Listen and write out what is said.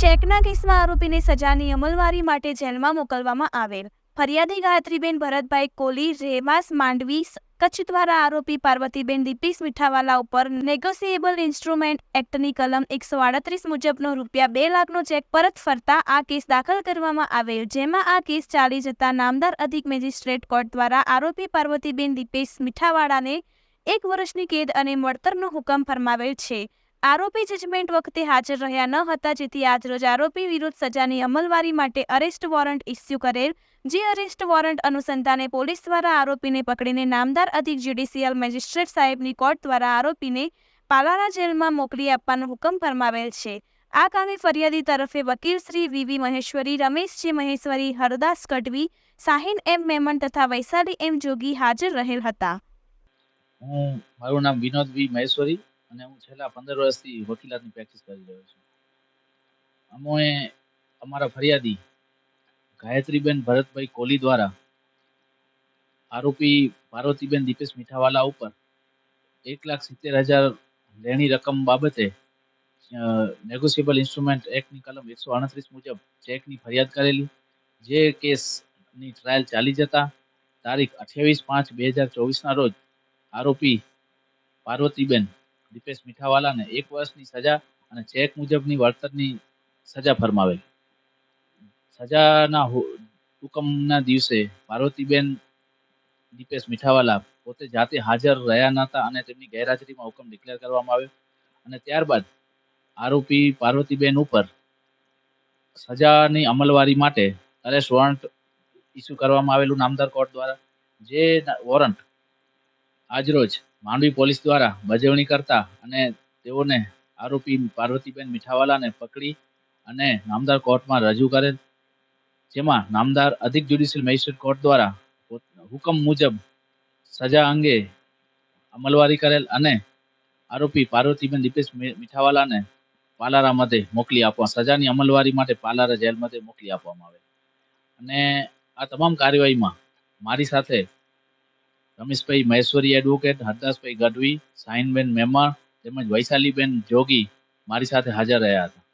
ચેકના કેસમાં આરોપીને સજાની અમલવારી માટે જેલમાં મોકલવામાં આવેલ. ફરિયાદી ગાયત્રીબેન ભરતભાઈ કોલી, રેમાસ માંડવી કચ્છ દ્વારા આરોપી પાર્વતીબેન દીપીસ મીઠાવાલા ઉપર નેગોશિયેબલ ઇન્સ્ટ્રુમેન્ટ એક્ટની કલમ એકસો આડત્રીસ મુજબનો રૂપિયા બે લાખનો ચેક પરત ફરતા આ કેસ દાખલ કરવામાં આવેલ, જેમાં આ કેસ ચાલી જતા નામદાર અધિક મેજિસ્ટ્રેટ કોર્ટ દ્વારા આરોપી પાર્વતીબેન દીપેશ મીઠાવાળાને એક વર્ષની કેદ અને મળતરનો હુકમ ફરમાવેલ છે. આરોપી જજમેન્ટ વખતે હાજર રહ્યા ન હતા, જેથી આજરોજ આરોપી વિરુદ્ધ સજાની અમલવારી માટે અરેસ્ટ વોરંટ ઇસ્યુ કરેલ, જે અરેસ્ટ વોરંટ અનુસંધાને પોલીસ દ્વારા આરોપીને પકડીને નામદાર અધિક જ્યુડિશિયલ મેજિસ્ટ્રેટ સાહેબની કોર્ટ દ્વારા આરોપીને પાલારા જેલમાં મોકલી આપવાનો હુકમ ફરમાવેલ છે. આ કામે ફરિયાદી તરફે વકીલ Shri V V Maheshwari Rameshji Maheshwari, Hardas Gadhvi Sahin M Memon તથા વૈશાલી એમ જોગી હાજર રહેલ હતા. હું મારું નામ વિનોદ વી. મહેશ્વરી અને હું છેલ્લા પંદર વર્ષથી વકીલાતની પ્રેક્ટિસ કરી રહ્યો છું. અમે અમારા ફરિયાદી ગાયત્રીબેન ભરતભાઈ કોહલી દ્વારા આરોપી પાર્વતીબેન દીપેશ મીઠાવાલા ઉપર એક લાખ સિત્તેર હજાર લેણી રકમ બાબતે નેગોશિયેબલ ઇન્સ્ટ્રુમેન્ટ એક્ટની કલમ એકસો અડત્રીસ મુજબ ચેકની ફરિયાદ કરેલી. જે કેસની ટ્રાયલ ચાલી જતા તારીખ અઠ્યાવીસ પાંચ બે હજાર ચોવીસના રોજ આરોપી પાર્વતીબેન દીપેશ મીઠાવાલાને એક વર્ષની સજા અને ચેક મુજબની વળતરની સજા ફરમાવેલ. સજાના હુકમના દિવસે પાર્વતીબેન દીપેશ મીઠાવાલા પોતે જાતે હાજર રહ્યા નહોતા અને તેમની ગેરહાજરીમાં હુકમ ડિક્લેર કરવામાં આવ્યો અને ત્યારબાદ આરોપી પાર્વતીબેન ઉપર સજાની અમલવારી માટે અરેસ્ટ વોરંટ ઇસ્યુ કરવામાં આવેલું નામદાર કોર્ટ દ્વારા જે વોરંટ આજરોજ માંડવી પોલીસ દ્વારા બજવણી કરતા અને તેઓને આરોપી પાર્વતીબેન મીઠાવાલાને પકડી અને નામદાર કોર્ટમાં રજૂ કરેલ જેમાં નામદાર અધિક જ્યુડિશિયલ મેજિસ્ટ્રેટ કોર્ટ દ્વારા હુકમ મુજબ સજા અંગે અમલવારી કરેલ અને આરોપી પાર્વતીબેન દીપેશ મીઠાવાલાને પાલારા મધ્યે મોકલી આપવા, સજાની અમલવારી માટે પાલારા જેલ મધ્યે મોકલી આપવામાં આવે. અને આ તમામ કાર્યવાહીમાં મારી સાથે રમેશભાઈ મહેશ્વરી એડવોકેટ હરદાસભાઈ ગઢવી સાહિનબેન મેમણ તેમજ વૈશાલીબેન જોગી મારી સાથે હાજર રહ્યા હતા.